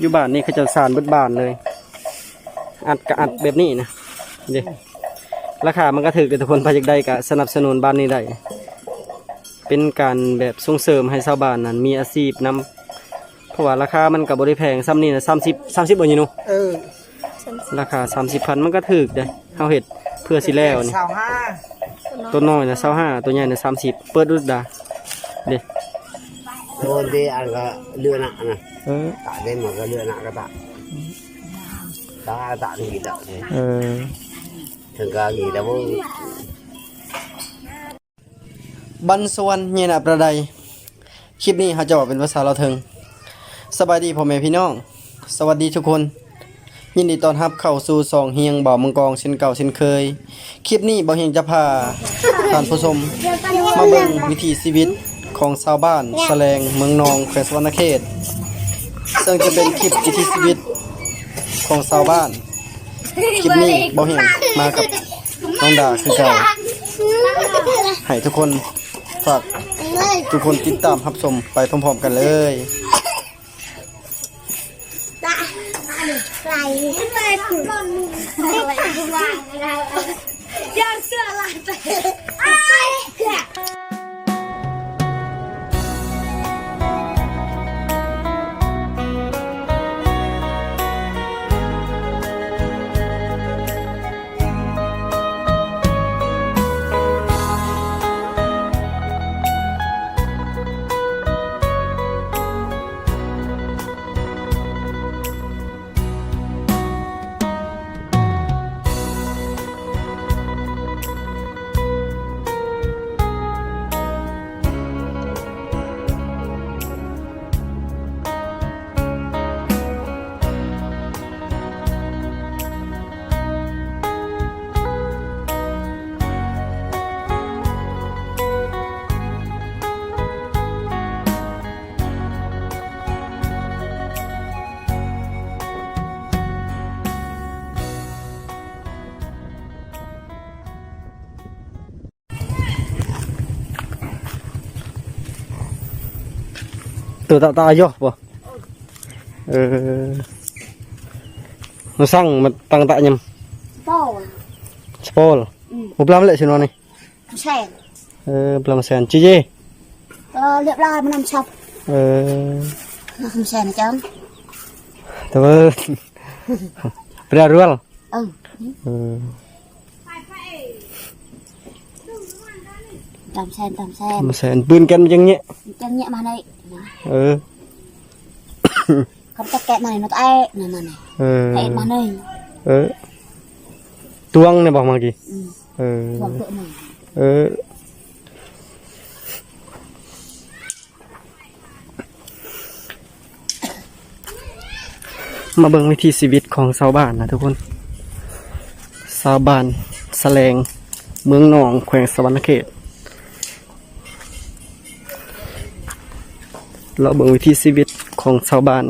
อยู่บ้านนี่เขาจะสานเบิดบ้านเลย อัดกะอัดแบบนี้นะเดี๋ราคามันก็ถือกันทุกคนพาจากได้กะสนับสนุนบ้านนี้ได้ เป็นการแบบส่งเสริมให้ชาวบ้านนั้นมีอาชีพนำเพราะว่าราคามันกับบริแพงซ้ำนี่นะสามสิบสามสิบเอนอยู่นูเออราคาสามสิบพันมันก็ถือได้เฮาเห็ดเพื่อสิแล้วนี่สาวห้าตัวน้อยนะเศร้าห้าตัวใหญ่นะสามสิบเปิดดูดาเด้โดนที่อันก็เรือหนักนะ เออตะได้หมดก็เรือหนักก็ตะตะตะที่กี่ตะเนี่ยเออถึงก็กี่แต่ว่าบันสวรรค์เยนาประไดคลิปนี้เขาจะบอกเป็นภาษาเราวเทิงสบายดีพ่อแม่พี่น้อง สวัสดีทุกคน ยินดีต้อนรับเข้าสู่สองเฮียงบ่าวมังกรเช่นเก่าเช่นเคย คลิปนี้บ่าวเฮียงจะพาท่านผู้ชม มาเบิ่งวิถีชีวิตของชาวบ้านแสลงเมืองนองแขวงสวรรณเขต ซึ่งจะเป็นคลิปวิถีชีวิตของชาวบ้าน คลิปนี้บ่าเฮียงมากับน้องดาคือเก่าให้ทุกคนฝากทุกคนติดตามรับชมไปพร้อมๆกันเลยยังเสื้อลายไป ตัวตาตาย่อป่ะเออมาสั่งมาตั้งตะยโป้ำสปอลอุปลามเลยสิโนนี่แช่เออปลามแสนจี เจเออเรียบร้อยมันนำช็อปเออมาคำแช่นะจ๊ะแต่ว่าเปรียรัวลเออเออตามแช่ตามแช่มาแสนปืนกันมันยังเงี้ยจังเนี้ยมาเลยนะเออเขาจะแกะมาเลย nó tay này mà này เออแกะมาเลยเออตวงเนี่ยบอกเมื่อกี้อืมเออบอกเพื่อนหน่อยเออมาเบิ่งวิถีชีวิตของชาวบ้านนะทุกคนชาวบ้านแสลงเมืองหนองแขวงสวรรณเขต เราเบิ่งวิถีชีวิตของชาวบ้าน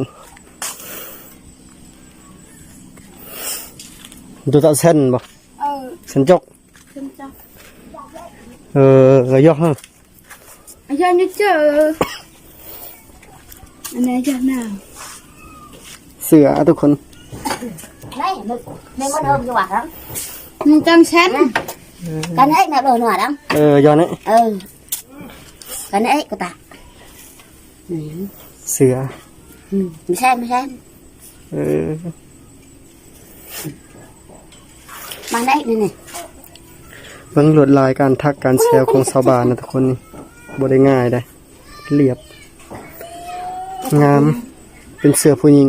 ดูตาเส้นบ่เออเส้นจกขึ้นจ้ะเออยกฮะอาจารย์จะเจออันไหนจะหนาวเสือทุกคน này mình mình có thơm cho bạn lắm mình chăm xét cái này là đồ nọ lắm เออยอนนี่ ừ cái này của ta เสือ ừ mình xem mình xem เออ mà đây này này เบิ่งลวดลายการทักการแซวของชาวบ้านนะทุกคนนี่บ่ได้ง่ายได้เรียบ งาม เป็นเสือผู้หญิง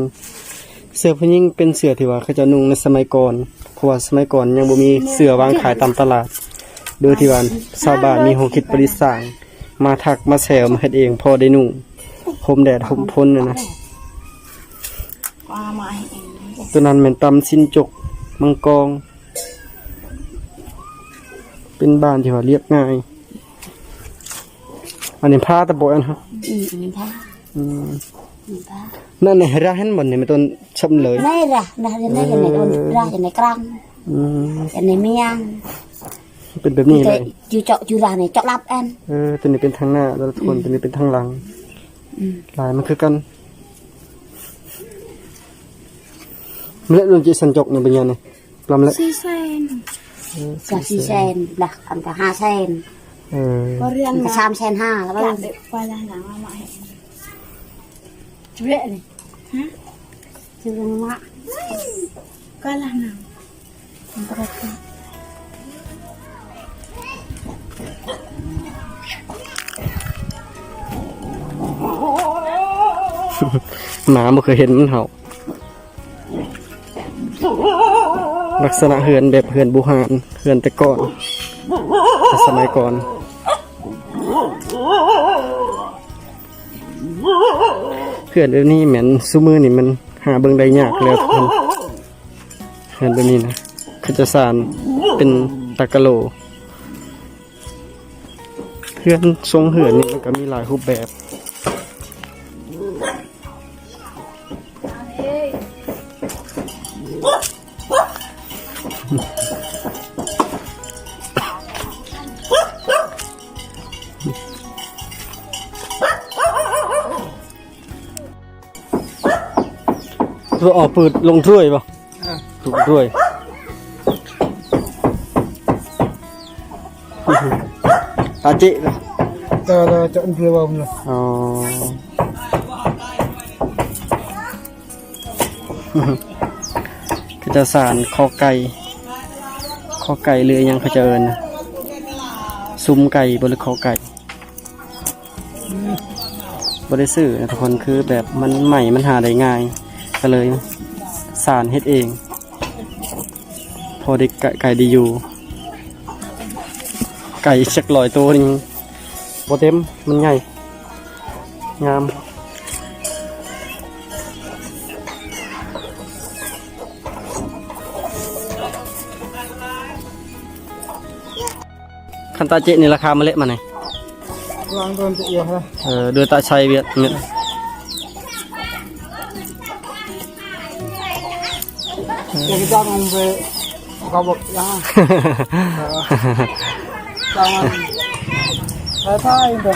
เสือผู้หญิงเป็นเสือที่ว่าเขาเจะนุ่งในสมัยก่อนเพราะว่าสมัยก่อนยังบ่มีเสือวางขายตามตลาด โดยที่ว่าชาวบ้านมีความคิดประดิษฐ์สร้างมาทักมาแซวมาเฮ็ดเองพอได้นุ่งห่ มแดดห่มพ้นน่ะนะ qua mãi ตัวนั้นเหมือนตำสิ้นจก มังกรเป็นบ้านที่ว่าเรียบง่าย อันนี้ผ้าตะโบอันฮะ ừ mình thấy อืม mình thấy นั่นในร้านบนนี่มันต้นช้ำเลย này ra ra cái này cái này đồn ra cái này căng อืม cái này miang เป็นแบบนี้เลย Cái chú chọ chú ra này chọ lắp em เออตัวนี้เป็นทางหน้าแล้วทุกคนตัวนี้เป็นทางหลังอืม ลายมันคือกัน Mlet luôn chị sân chọc này bây giờ này Làm lệ ซีเซนจากสี่แสนหลักอันก็ห้าแสน Ừ ก็เรียนอันก็มาสามแสนห้าแล้วก็อยากเด็กไปแล้วหนังมาใหม่เรียนฮะซื้อมาก็ละหนังมันก็ได้ หมาบ่เคยเห็นมันเห่า ลักษณะเหือนแบบเหือนบุหารเหือนแต่ก่อนแต่สมัยก่อนเหือนแบบนี้เหมือนซูมือนี่มันหาเบิ่งได้ยากแล้วทุกคนเหือนแบบนี้นะเขาจะสานเป็นตะกะโลเหือนทรงเหือนนี่มันก็มีหลายรูปแบบ ตัวออกปืดลงถ้วยป่ะถูกถ้ว ก็จะสารคอไก่คอไก่เรือยังเขาจะเอินซุ้มไก่บนคอไก่บริสื่อนะทุกคนคือแบบมันใหม่มันหาได้ง่าย ก็เลยสารเฮ็ดเอง พอได้ไก่ดีอยู่ ไก่ชักลอยตัวนี่บ่เต็มมันใหญ่งาม คันตาเจนี่ราคาเมล็ดมาไหน Kurang tu untuk ia lah. เออเดือตาชัยเวียดเม็ด Yang kita ngombe kabuk yang jangan. Saya tahu itu.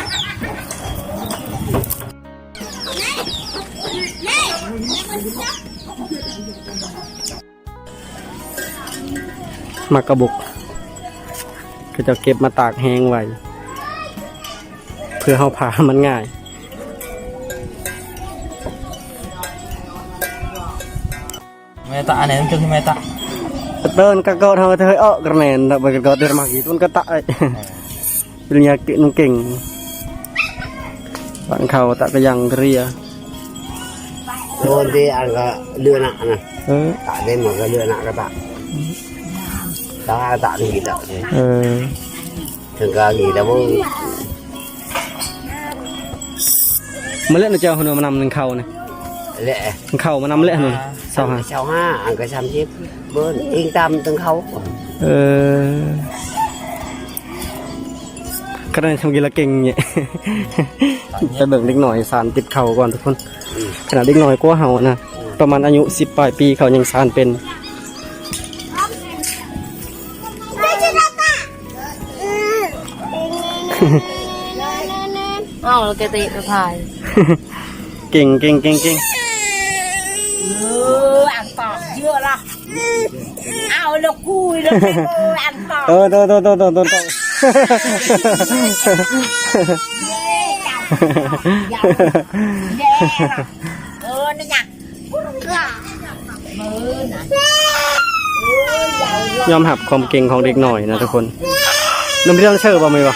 มากระบุก ก็จะเก็บมาตากแห้งไว้ เพื่อเอาผ่ามันง่าย Meta aneh itu meta. เดินกระโดดทำเธอเออกระแนนแต่ไปกระโดดเดินมากี่ต้นก็ตายปริญญาเก่งเก่งบางเขาตะกะยังเรีย Tuan dia agak lừa nak nah. เออ Tak ada mah lừa nak kata. Tak tak ni kita. เออ Tengah ni dah pun มาเล่นนะเจ้าหนูมานำหนึ่งเขาเนี่ย lẹ. เขามานำเล่นหนึ่งสาวหา Sao ha, ăn cái xăm chip. Bên yên tâm từng khâu. เออคะแนนทำกีฬาเก่งเนี่ยไปเบิ่งเด็กหน่อยสารติดเข่าก่อนทุกคนขนาดเด็กหน่อยกว่าเฮานะประมาณอายุสิบปลายปีเขายังสารเป็น อ้าเราเกติกระพายเก่งเก่งเก่งเก่งเอออ่านตอบเยอะละเอาแล้วคุยแล้วอ่านตอบเออโตโตโตโตโตโตแย่ละเออนี่ไงยอมหับความเก่งของเด็กหน่อยนะทุกคนน้ำเรื่องเชื่อป่ะไหมวะ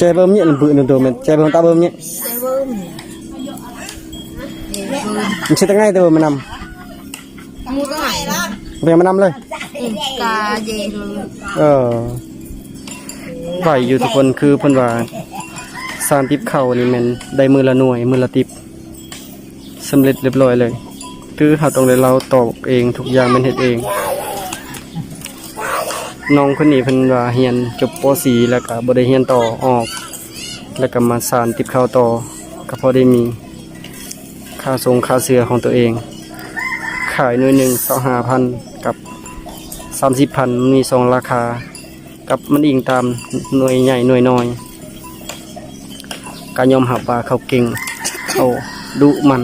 ให้กูตักก่อนนะเรียนแต่ยาวไว้ป่ะใจเบิ่มเนี่ยลำปืนตัวมันใจเบิ่มตาเบิ่มเนี่ยมันใช่ตั้งไงตัวมันนมูตั้งไหนำเรียนมันนำเลยกาเยลเออไหวอยู่ทุกคนคือเพิ่นว่าสารติบเข่านี่มันได้มือละหน่วยมือละติบสำเร็จเรียบร้อยเลย คือเขาต้องได้เราตอกเองทุกอย่างมันเฮ็ดเอง น้องคนนี้เพิ่นว่าเรียนจบป .4 แล้วก็บ่ได้เรียนต่อออก แล้วก็มาสานติดข้าวต่อก็พอได้มีค่าทรงค่าเสื้อของตัวเอง ขายหน่วยหนึ่งสองห้าพันกับสามสิบพันมีสองราคา กับมันอิงตามหน่วยใหญ่หน่วยน้อย การยอมหับว่าเขาเก่งเขาดุมัน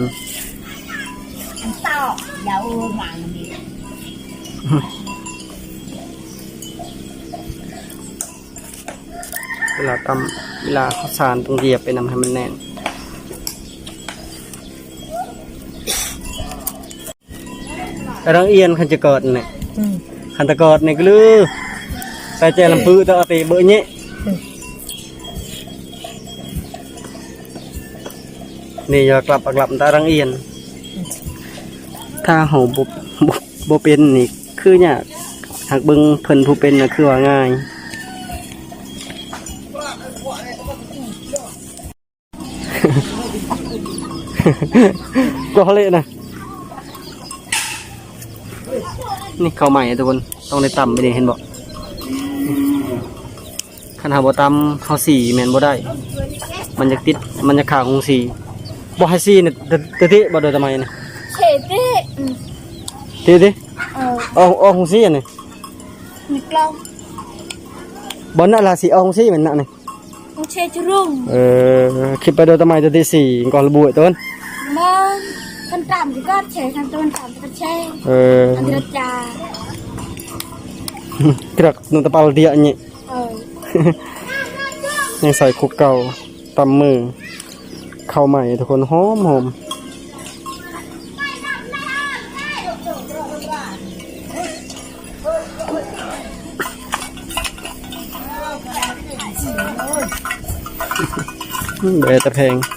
ต่อยาโอ้หมันี่ เวลาตำเวลาข้าวสารต้องเรียบไปนำให้มันแน่นรังเอียนคันจะกอดเนี่ยคันตะกอดเนี่ยก็ลือใส่ใจลำพื้ตัวเอาไปเบอร์เนี้ยนี่อย่ากลับอักลับตารังเอียน ถ้าเฮาบ่บ่บ่เป็นนี่คือเนี่ยากหากเบิ่งเพิ่นผู้เป็นน่ะคือว่าง่าย ก็เละนะ นี่ข้าวใหม่ทุกคน ต้องได้ตำไปดิเห็นบอกขันหาบ่ตำข้าวสีแมนบ่ได้ มันจะติด มันจะขาดของสีบ่ให้สีเนี่ยเตเตะบ่โดยทำไมเนี่ยเฉดดิเตะติเออเอาเอาของสีอันนี้มีกล้องบ่น่าละสีเอาของสีแม่นน่ะนี่ต้องเชดจุรุ่งเออคิดไปโดยทำไมตัวที่สี่ก่อนระบุไอ้ต้นมันกันต่ำก็เฉดทางตะวันต่ำก็เชดเอออันเดรจากระกนุ่นตะเปาเดียนี่เออยังใส่คุกเก่าตำมือข้าวใหม่ทุกคนหอมหอมอืมเบตะแพงเงี้ยเมียดเดอะไงไปใส่เลยดิมันน้ำเต่าเดี๋ยวต่อไปอะลุยเออเพิ่มน้อง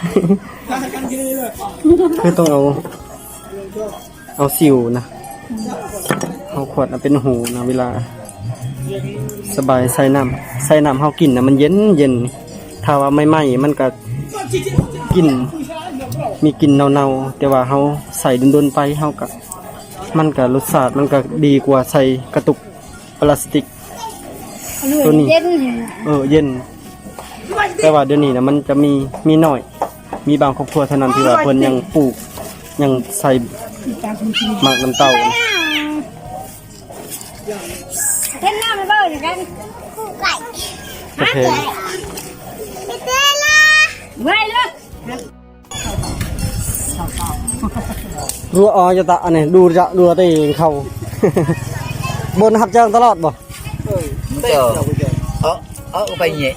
คนนี่คือต้องเอาเอาสิวนะ เอาขวดเอาเป็นหูนะเวลา สบายใส่น้ำใส่น้ำเฮากินนะมันเย็นเย็นถ้าว่าไม่ไหม้มันก็กลิน มีกลินเน่าๆแต่ว่าเฮาใส่ดนๆไปเฮาก็มันก็รสชาติมันก็ดีกว่าใส่กระตุกพลาสติกตัวนี้เย็นเออเย็น แต่ว่าเดี๋ยวนี้นะมันจะมีมีหน่อย มีบางครอบครัวเท่านั้นที่ว่าเพิ่นยังปลูกยังใส่หมักน้ำเต้านะเห็นหน้ามันเบ้ออย่างนั้นไก่กระเพงไม่เต้ละไว้เลยรัวออจะตะอันนี้ดูจะดูตัวเองเขาบนหับจ้างตลอดบ่เจอเออเออไปเงี้ย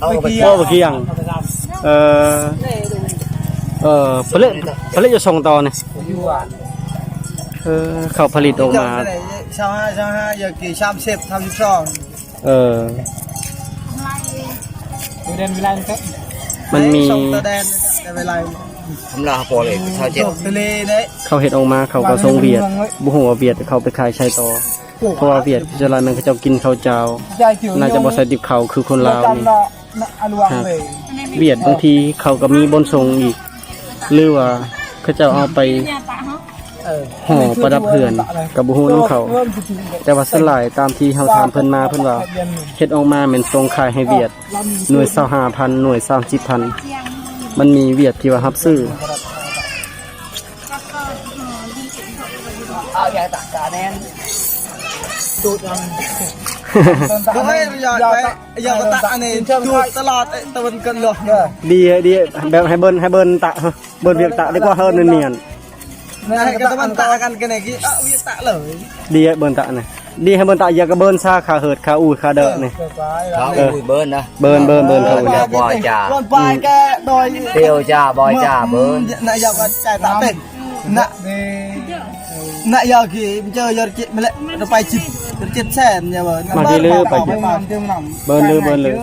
เออไปโอ้เมื่อกี้ยัง เออเออผลิตผลิตจะส่งต่อเนี่ยเออเขาผลิตออกมาชาวห้าชาวห้าอยากกี่ชามเซฟทำสิบสองเออเดนเวลาเนี่ยมันมีแต่เวลาทำลาพอเลยชาวเจ็ดเขาเห็ดออกมาเขาก็ทรงเวียดบุหัวเวียดเขาไปขายชายต่อเพราะว่าเวียดจะลายมันเขาจะกินข้าวเจ้า น่าจะบ่ใส่ดิบเขาคือคนลาวนี่ จำลวงเลยเวียดบางทีเขาก็มีบนทรงอีกหรือว่าเขาจะเอาไปห่อประดับเพื่อนกับบุหูน้ำเขา แต่ว่าสลายตามที่เขาถามเพิ่นมาเพิ่นว่าเฮ็ดออกมาเหมือนทรงขายให้เวียด หน่วย25,000หน่วย30,000มันมีเวียดที่ว่ารับซื้อเอาอย่างตะกาแนนดูดยัง ก็ให้อยากไปอยากตะอันนี้ดูดตลอดตะวันกันเลยดีดีแบบให้เบิ้นให้เบิ้นตะเบิ้นเวียกตะดีกว่าเฮิร์นเนียน Nah, kata mantap kan kena ki. Ah, wi tak le. ดีเบิร์นตะนะดีให้เบิร์นตะอย่ากระเบิร์นซาขาเหิดขาอูดขาเดอะนี่เขาอุ้ยเบิร์นนะเบิร์นเบิร์นเบิร์นเขาอูด Dạ, bòi chà. Con pai ke doi เตียวจ้าบอยจ้าเบิร์น Nak ya kan cai tak pen. Nak nak ya ki chơi yo chit melek nó pai chit chit sen ya ba. มาดีเลยไปไป เมันเต็มนำเบิร์นเลยเบิร์นเลย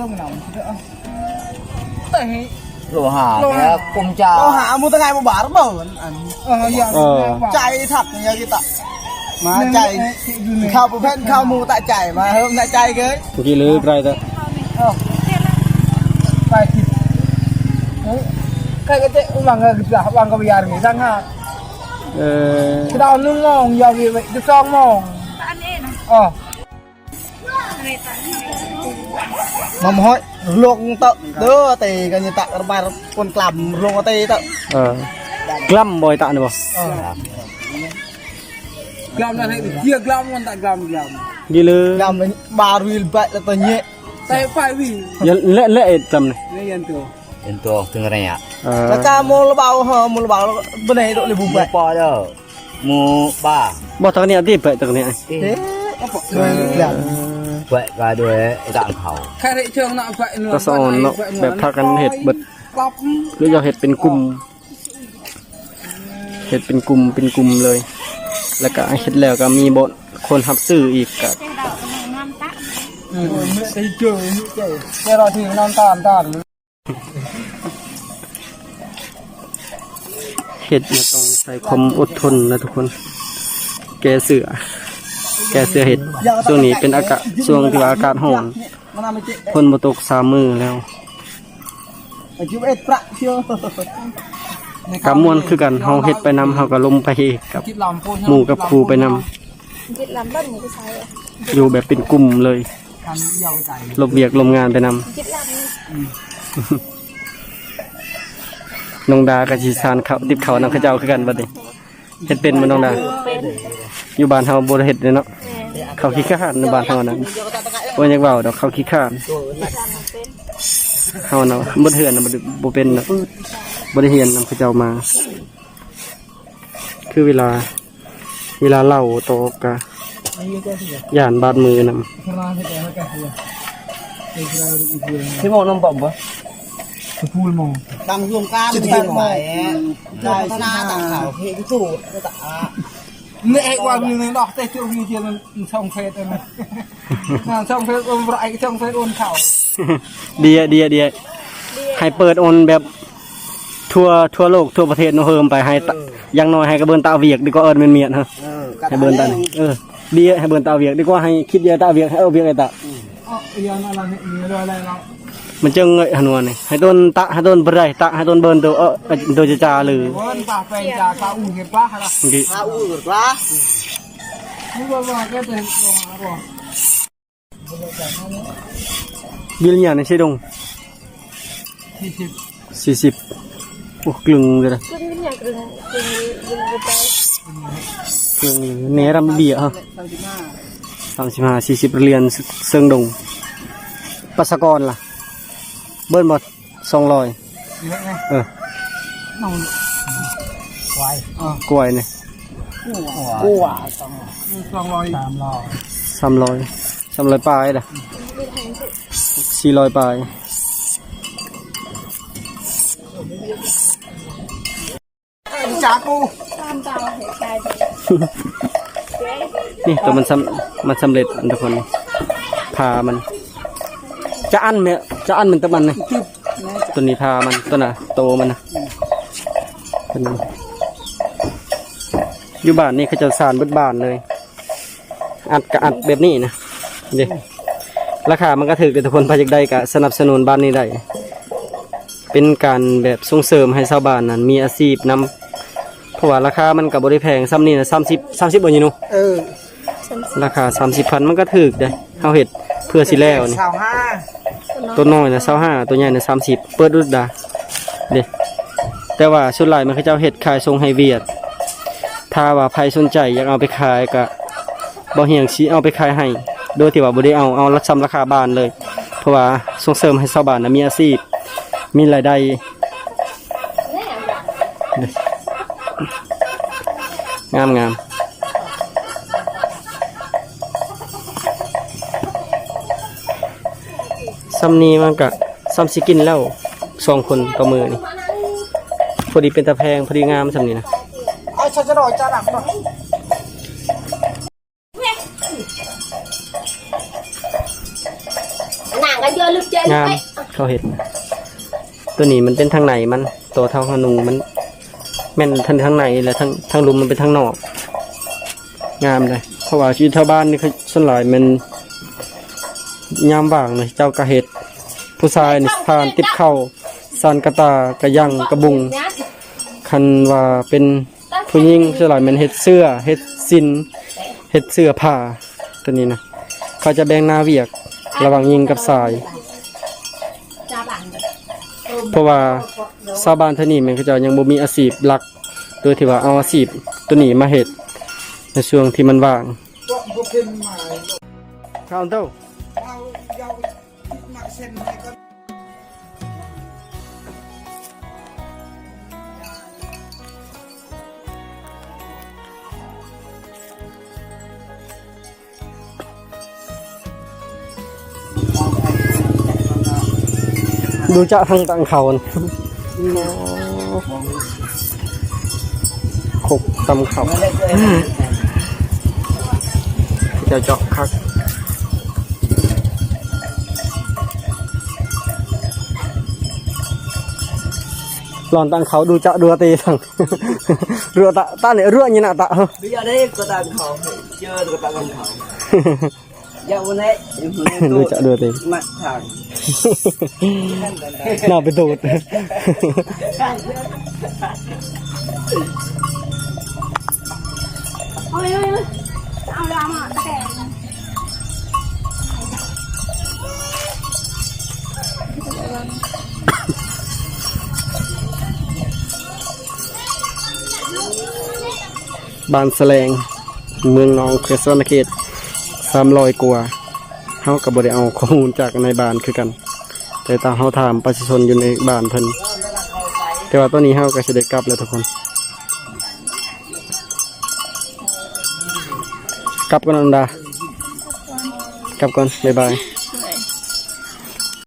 โลหะแล้วกุมจ้า Lo ha mu tangai mu bar ba an. เออ Cai thật ya kita. Mà cai khao bu pen khao mu tại cai mà hôm nay cai cái. เมื่อกี้ลือไกลตะ Pai chit. Kayak kete ulang ke dah ulang ke biar ni sangat. เออ Kita anu mong ya ki tu song mong. Ờ. Mà hỏi luộc tợ đưa tì cái như tạ bài con làm luộc tì tợ เออกล้ำบอยตะนี่บ่ Glam là thấy kia glam con tạ glam glam ดีลือ Glam là ba rìu bậy là tờ nhẹ Tay phải vì ยันเละเละเอ็ดจำนี่ Ini yang tu เป็นตัวถึงอะไรอะเออ Là ca mô là bao hờ mô là bao bên này độ lì bù หมู bậy ปอเด้อหมู ป้าบ่ตอนนี้อันที่เปิดตรงนี้ Thế apa Glam แหวะกาด้วยต่างเขา Khai thị trường nặng vậy ก็สอนเนาะแบบพากันเห็ดเบิดหรืออยากเห็ดเป็นกลุ่มเห็ดเป็นกลุ่มเป็นกลุ่มเลย แล้วก็เห็ดแล้วก็มีบทคนรับซื้ออีกก็ Thị trường Thế rồi thì non tàn tàn เห็ดเนี่ยต้องใส่ความอดทนนะทุกคน แกเสือ แกเสือเห็ดช่วงนี้เป็นอากาศช่วงที่ว่าอากาศร้อน Mà làm chị ฝนบ่ตกสามมือแล้ว Mà chú ếch prạ chưa กำมวนคือกันเฮาเฮ็ดไปนำเฮาก็ลงไปกับ Chị làm cô หมู่กับครูไปนำคิดลำบ้านหมูก็ใช้อยู่แบบเป็นกลุ่มเลย Làm giàu cái chạy ลบเวียกลมงานไปนำคิดลำนี่น้องดากับชีซานเขาติบเขานำเขาเจ้าคือกันบัดนี้เฮ็ดเป็นบ่น้องดาเป็นอยู่บ้านเฮาบ่ได้เฮ็ดเลยเนาะ เขาขี้ข้านในบ้านเฮานั้นบ่อยากเว้าดอกเขาขี้ข้านเฮาเนาะบ่เถื่อนน่ะบ่ได้บ่เป็นเนาะบ่ได้เรียนนำเขาเจ้ามา คือเวลา เวลาเล่าโตกกะย่านบาดมือนำที่มองน้ำปอมบ่ Sepul mau. Tang dùng cam thì tang mày. Rồi xa tang khảo thì cái chủ cái tạ. Nè qua người này đọc tay tiêu gì thì nó xong phết rồi. Nào xong phết ôn lại cái xong phết ôn khảo. เดียเดียเดียให้เปิดโอนแบบทั่วทั่วโลกทั่วประเทศโนเฮิมไปให้ตะอยังน้อยให้กระเบินตาเวียกดีกว่าเอิญเป็นเมียนฮะให้เบินตานี่เออเดียให้เบินตาเวียกดีกว่าให้คิดเดียตาเวียกให้เอาเวียกไอ้ตา Ờ, giờ nó là này rồi này nó. มันจึงเงยหันวนนี่ให้ต้นตะให้ต้นบ่ได้ตะให้ต้นเบินตัวเออโดยจะจาหรือดีบิลเนี่ยในใช่ดงสี่สิบโอ้กลึงเลยนะกึ่งนี่ยระจายกลึงเนรำเบียฮะสามสิบห้าสี่สิบเหรียญเซิงดงปัสกรล่ะ เบิ้ลหมดสองร้อย thì vậy này. เออ Nó quay. Ờ. กล้วยเนี่ย Quả xong. Xong rồi. Làm lò. สามร้อยสามร้อยปลายล่ะสี่ร้อยปลาย Chả cô. ตามตามเหตุการณ์นี่ตัวมันสำมันสำเร็จทุกคนนี่พามัน จะอันไหม จะอันมันตะมันนะตัวนี้พามันตัวน่ะโตมันนะตัวนี้อยู่บ้านนี่เขาจะสานเบิดบ้านเลย อัดกะอัดแบบนี้นะเดี๋ยวราคามันก็ถือกันทุกคนพาจากใดกะสนับสนุนบ้านนี้ได้เป็นการแบบส่งเสริมให้ชาวบ้านนั้นมีอาชีพนำเพราะว่าราคามันกับบริแพงซ้ำนี่นะสามสิบสามสิบบ่อยู่นู Ừ. ราคาสามสิบพันมันก็ถูกเด้เฮาเห็ดเพื่อสิแล้วนี่ Xào ha. ตัวน้อยนะเศร้าห้าตัวใหญ่นะสามสิบเปิดดุดดาเด้แต่ว่าชุดลายมันเขาเจ้าเห็ดขายทรงไฮเวียด ถ้าว่าใครสนใจอยากเอาไปขายก็บ่เหียงสิเอาไปขายให้ โดยที่ว่าบ่ได้เอาเอารับซ้ำราคาบานเลย เพราะว่าส่งเสริมให้ชาวบ้านนะมีอาชีพมีรายได้เด้งามงาม ซ้ำนี้มันก็ซ้ำสิกินแล้วสองคนต่อมือนี่พอดีเป็นตะแพงพอดีงามซ้ำนี้นะเอาฉันจะรอจ้าหลังหน่อยหนังก็เยอะลึกเจนงามไปเขาเห็ดตัวนี้มันเป็นทางไหนมันตัวเท่าขนุงมัน แม่นทางทางไหนและทางทางลุมมันเป็นทางนอก งามเลยเพราะว่าชีวิตชาวบ้านนี่คือส่วนหลายมันยามว่างเลยเจ้ากระเห็ด ผู้ชายนี่ผ่านติบเข้าซานกระตากระยังกระบุง คันว่าเป็นผู้หญิงส่วนหลายมันเห็ดเสื้อเห็ดสินเห็ดเสื้อผ้าตัวนี้นะเขาจะแบ่งหน้าเวียกระหว่างยิงกับสาย เพราะว่าชาวบ้านเท่านี้มันก็จะยังบ่มีอาชีพหลัก โดยที่ว่าเอาอาชีพตัวนี้มาเฮ็ดในช่วงที่มันว่างก็ก็ขึ้นมาข้าวเต้าเอายาวหนักเส้นให้ก็ ดูจะทางตังเขาน่ะขกตำเขาจะเจาะคักหลอนตังเขาดูจะดูตีทังเรือตะตาเนี่ยเรือนี่นะตะ bây giờ đấy có tặng khẩu chưa được tặng con khẩu dạ bữa nay ดูจะดูตี mặt thẳng น่าไปดูดบานแสลงเมืองนองเขตสวรรณเขตสามรอยกว่า เฮากับบได้เอาข้อมูลจากในบ้านคือกัน แต่ตาเฮาถามประชาชนอยู่ในบ้านเพิ่นแต่ว่าตอนนี้เฮาก็สิได้กลับแล้วทุกคนกลับก่อนอันดากลับก่อนบ๊ายบาย